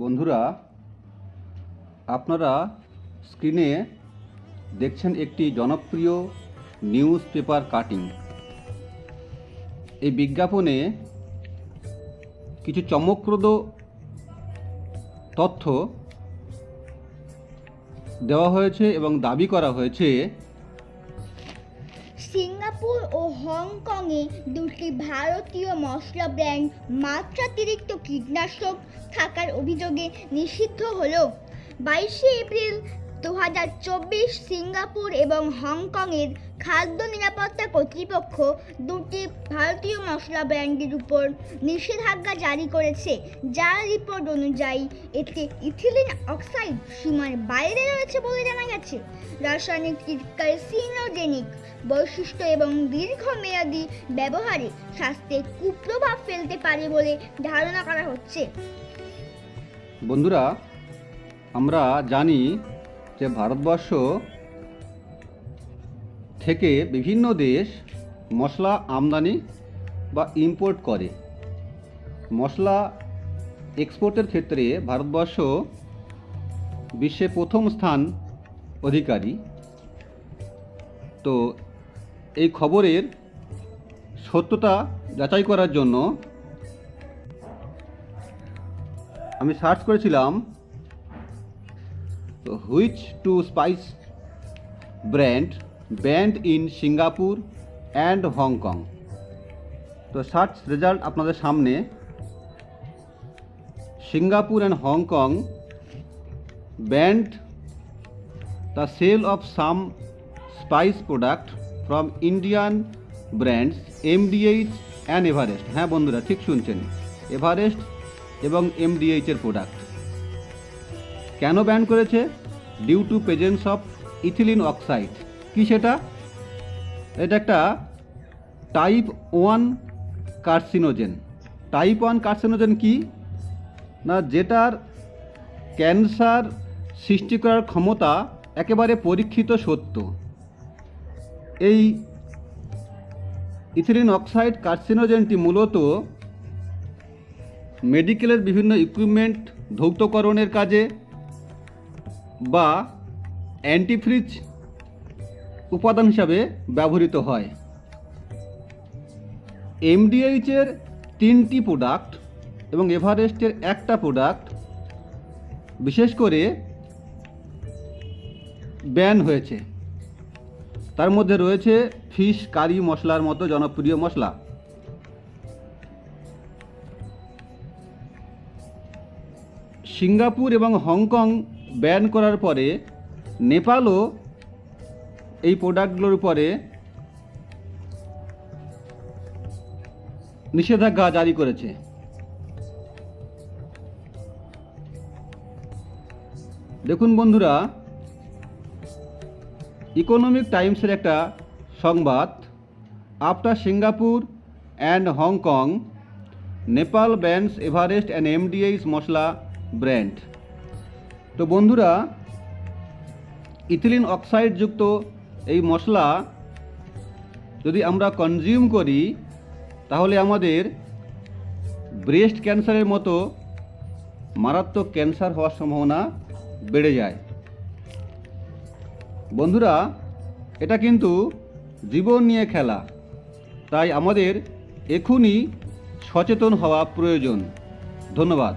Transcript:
বন্ধুরা, আপনারা স্ক্রিনে দেখছেন একটি জনপ্রিয় নিউজ পেপার কাটিং। এই বিজ্ঞাপনে কিছু চমকপ্রদ তথ্য দেওয়া হয়েছে এবং দাবি করা হয়েছে সিঙ্গাপুর ও হংকংয়ে দুটি ভারতীয় মশলা ব্র্যান্ড মাত্রাতিরিক্ত কীটনাশক থাকার অভিযোগে নিষিদ্ধ হলো। বাইশে এপ্রিল দু হাজার চব্বিশ সিঙ্গাপুর এবং হংকংয়ের খাদ্য নিরাপত্তা কর্তৃপক্ষ দুটি ভারতীয় মশলা ব্র্যান্ডের উপর নিষেধাজ্ঞা জারি করেছে। যার রিপোর্ট অনুযায়ী, এতে ইথিলিন অক্সাইড সীমার বাইরে রয়েছে বলে জানা গেছে। রাসায়নিক কার্সিনোজেনিক বৈশিষ্ট্য এবং দীর্ঘমেয়াদী ব্যবহারে স্বাস্থ্যে কুপ্রভাব ফেলতে পারে বলে ধারণা করা হচ্ছে। বন্ধুরা, আমরা জানি যে ভারতবর্ষ থেকে বিভিন্ন দেশ মশলা আমদানি বা ইম্পোর্ট করে। মশলা এক্সপোর্টের ক্ষেত্রে ভারতবর্ষ বিশ্বে প্রথম স্থান অধিকারী। তো এই খবরের সত্যতা যাচাই করার জন্য আমি সার্চ করেছিলাম which to spice brand band in Singapore and Hong Kong তো সার্চ রেজাল্ট আপনাদের সামনে Singapore and Hong Kong band the sale of some spice product from Indian brands MDH and Everest হ্যাঁ বন্ধুরা ঠিক শুনছেন এভারেস্ট এবং MDH এর product কেন ব্যান করেছে? Due to presence of ethylene oxide কি সেটা? এটা একটা type one carcinogen type one carcinogen কি? না, যেটার ক্যান্সার সৃষ্টি করার ক্ষমতা একেবারে পরীক্ষিত সত্য। এই ইথিলিন অক্সাইড কার্সিনোজেনটি মূলত মেডিকেলের বিভিন্ন ইকুইপমেন্ট ধৌতকরণের কাজে বা অ্যান্টিফ্রিজ উপাদান হিসাবে ব্যবহৃত হয়। এমডিএইচের তিনটি প্রোডাক্ট এবং এভারেস্টের একটা প্রোডাক্ট বিশেষ করে ব্যান হয়েছে। তার মধ্যে রয়েছে ফিশ কারি মশলার মতো জনপ্রিয় মশলা। সিঙ্গাপুর এবং হংকং ব্যান করার পরে নেপালও এই প্রোডাক্টগুলোর উপরে নিষেধাজ্ঞা জারি করেছে। দেখুন বন্ধুরা ইকোনমিক টাইমসের একটা সংবাদ। After Singapore and Hong Kong Nepal bans Everest and MDH masala brand তো বন্ধুরা, ইথিলিন অক্সাইডযুক্ত এই মশলা যদি আমরা কনজিউম করি, তাহলে আমাদের ব্রেস্ট ক্যান্সারের মতো মারাত্মক ক্যান্সার হওয়ার সম্ভাবনা বেড়ে যায়। বন্ধুরা, এটা কিন্তু জীবন নিয়ে খেলা, তাই আমাদের এখনই সচেতন হওয়া প্রয়োজন। ধন্যবাদ।